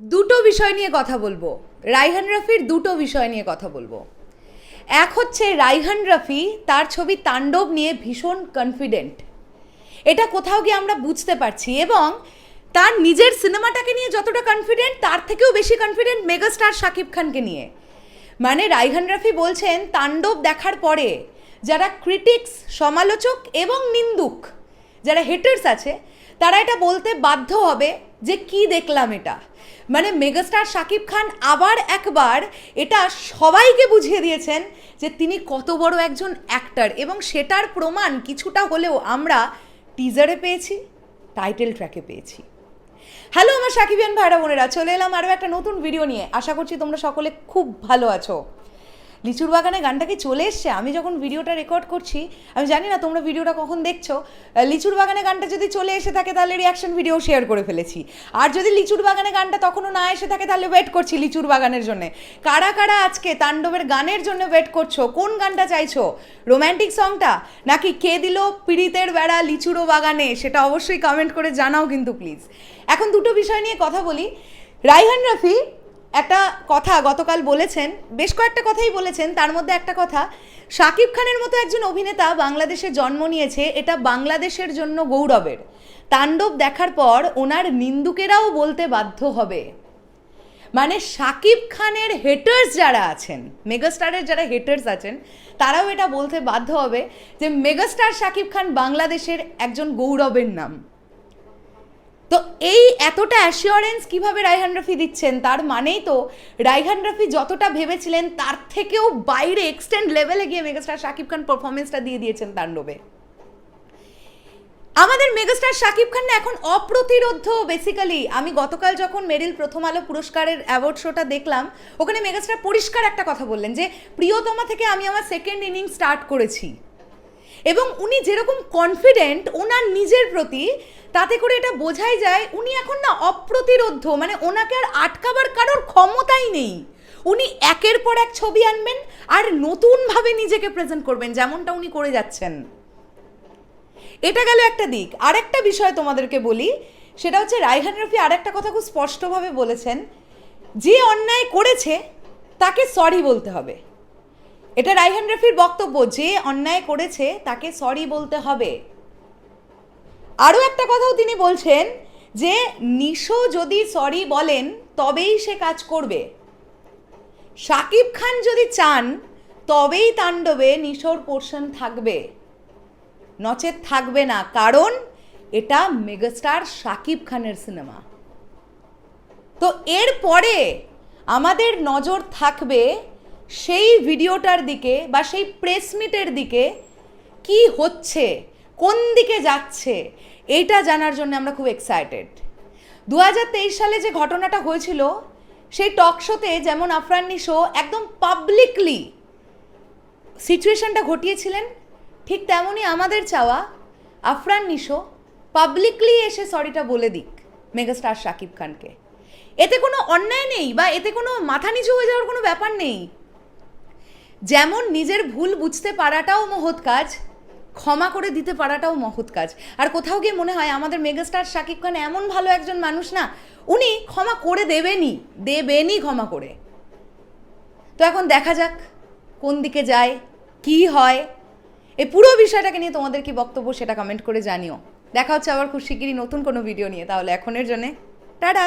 দুটো বিষয় নিয়ে কথা বলব। রাইহান রাফির দুটো বিষয় নিয়ে কথা বলব। এক হচ্ছে রাইহান রাফি তার ছবি তাণ্ডব নিয়ে ভীষণ কনফিডেন্ট এটা কোথাও গিয়ে আমরা বুঝতে পারছি এবং তার নিজের সিনেমাটাকে নিয়ে যতটা কনফিডেন্ট তার থেকেও বেশি কনফিডেন্ট মেগাস্টার শাকিব খানকে নিয়ে। মানে রাইহান রাফি বলছেন, তাণ্ডব দেখার পরে যারা ক্রিটিক্স সমালোচক এবং নিন্দুক, যারা হেটার্স আছে তারা এটা বলতে বাধ্য হবে যে কি দেখলাম এটা। মানে মেগাস্টার শাকিব খান আবার একবার এটা সবাইকে বুঝিয়ে দিয়েছেন যে তিনি কত বড় একজন অ্যাক্টার এবং সেটার প্রমাণ কিছুটা হলেও আমরা টিজারে পেয়েছি টাইটেল ট্র্যাকে পেয়েছি। হ্যালো আমার সাকিবিয়ান ভাইরা বোনেরা, চলে এলাম আরও একটা নতুন ভিডিও নিয়ে। আশা করছি তোমরা সকলে খুব ভালো আছো। লিচুর বাগানে গানটা কি চলে এসছে। আমি যখন ভিডিওটা রেকর্ড করছি, আমি জানি না তোমরা ভিডিওটা কখন দেখছ লিচুর বাগানে গানটা যদি চলে এসে থাকে তাহলে রিয়াকশন ভিডিও শেয়ার করে ফেলেছি। আর যদি লিচুর বাগানে গানটা তখনও না এসে থাকে তাহলে ওয়েট করছি লিচুর বাগানের জন্য। কারা কারা আজকে তাণ্ডবের গানের জন্য ওয়েট করছ? কোন গানটা চাইছো? রোম্যান্টিক সংটা নাকি কে দিল পীড়িতের বেড়া লিচুরো বাগানে? সেটা অবশ্যই কমেন্ট করে জানাও কিন্তু প্লিজ এখন দুটো বিষয় নিয়ে কথা বলি। রাইহান রাফি একটা কথা গতকাল বলেছেন, বেশ কয়েকটা কথাই বলেছেন, তার মধ্যে একটা কথা, শাকিব খানের মতো একজন অভিনেতা বাংলাদেশে জন্ম নিয়েছে, এটা বাংলাদেশের জন্য গৌরবের। তাণ্ডব দেখার পর ওনার নিন্দুকেরাও বলতে বাধ্য হবে। মানে শাকিব খানের হেটার্স যারা আছেন মেগাস্টারের যারা হেটার্স আছেন, তারাও এটা বলতে বাধ্য হবে যে মেগাস্টার শাকিব খান বাংলাদেশের একজন গৌরবের নাম। তো এই এতটা অ্যাসিওরেন্স কীভাবে রাইহান রফি দিচ্ছেন? তার মানেই তো রাইহান রফি যতটা ভেবেছিলেন, তার থেকেও বাইরে এক্সটেন্ড লেভেলে গিয়ে মেগাস্টার শাকিব খান পারফরমেন্সটা দিয়ে দিয়েছেন তাণ্ডবে। আমাদের মেগাস্টার শাকিব খান না এখন অপ্রতিরোধ্য বেসিক্যালি আমি গতকাল যখন মেরিল প্রথম আলো পুরস্কারের অ্যাওয়ার্ড শোটা দেখলাম, ওখানে মেগাস্টার পরিষ্কার একটা কথা বললেন যে, প্রিয়তমা থেকে আমি আমার সেকেন্ড ইনিংস স্টার্ট করেছি। এবং উনি যেরকম কনফিডেন্ট ওনার নিজের প্রতি, তাতে করে এটা বোঝাই যায়, উনি এখন না অপ্রতিরোধ্য মানে ওনাকে আর আটকাবার কারোর ক্ষমতাই নেই। উনি একের পর এক ছবি আনবেন আর নতুনভাবে নিজেকে প্রেজেন্ট করবেন, যেমনটা উনি করে যাচ্ছেন। এটা গেল একটা দিক। আর একটা বিষয় তোমাদেরকে বলি, সেটা হচ্ছে রাইহান রফি আরেকটা কথা খুব স্পষ্টভাবে বলেছেন, যে অন্যায় করেছে, তাকে সরি বলতে হবে। এটা রাইহান রফির বক্তব্য, যে অন্যায় করেছে তাকে সরি বলতে হবে। আরও একটা কথাও তিনি বলছেন, যে নিশো যদি সরি বলেন, তবেই সে কাজ করবে। শাকিব খান যদি চান, তবেই তাণ্ডবে নিশোর পোর্শন থাকবে। নচেত থাকবে না, কারণ এটা মেগাস্টার শাকিব খানের সিনেমা তো এরপরে আমাদের নজর থাকবে সেই ভিডিওটার দিকে বা সেই প্রেস মিটের দিকে কি হচ্ছে? কোন দিকে যাচ্ছে? এইটা জানার জন্য আমরা খুব এক্সাইটেড দু হাজার তেইশ সালে যে ঘটনাটা হয়েছিল, সেই টক শোতে যেমন আফরান নিশো একদম পাবলিকলি সিচুয়েশনটা ঘটিয়েছিলেন, ঠিক তেমনই আমাদের চাওয়া আফরান নিশো পাবলিকলি এসে সরিটা বলে দিক মেগাস্টার শাকিব খানকে। এতে কোনো অন্যায় নেই বা এতে কোনো মাথা নিচু হয়ে যাওয়ার কোনো ব্যাপার নেই। যেমন নিজের ভুল বুঝতে পারাটাও মহৎ কাজ, ক্ষমা করে দিতে পারাটাও মহৎ কাজ। আর কোথাও গিয়ে মনে হয় আমাদের মেগাস্টার শাকিব খান এমন ভালো একজন মানুষ না, উনি ক্ষমা করে দেবেনই দেবেনই ক্ষমা করে। তো এখন দেখা যাক কোন দিকে যায়, কি হয়। এই পুরো বিষয়টাকে নিয়ে তোমাদের কি বক্তব্য সেটা কমেন্ট করে জানিও। দেখা হচ্ছে আবার খুব শিগগিরই নতুন কোনো ভিডিও নিয়ে, তাহলে এখনের জন্যে টাটা।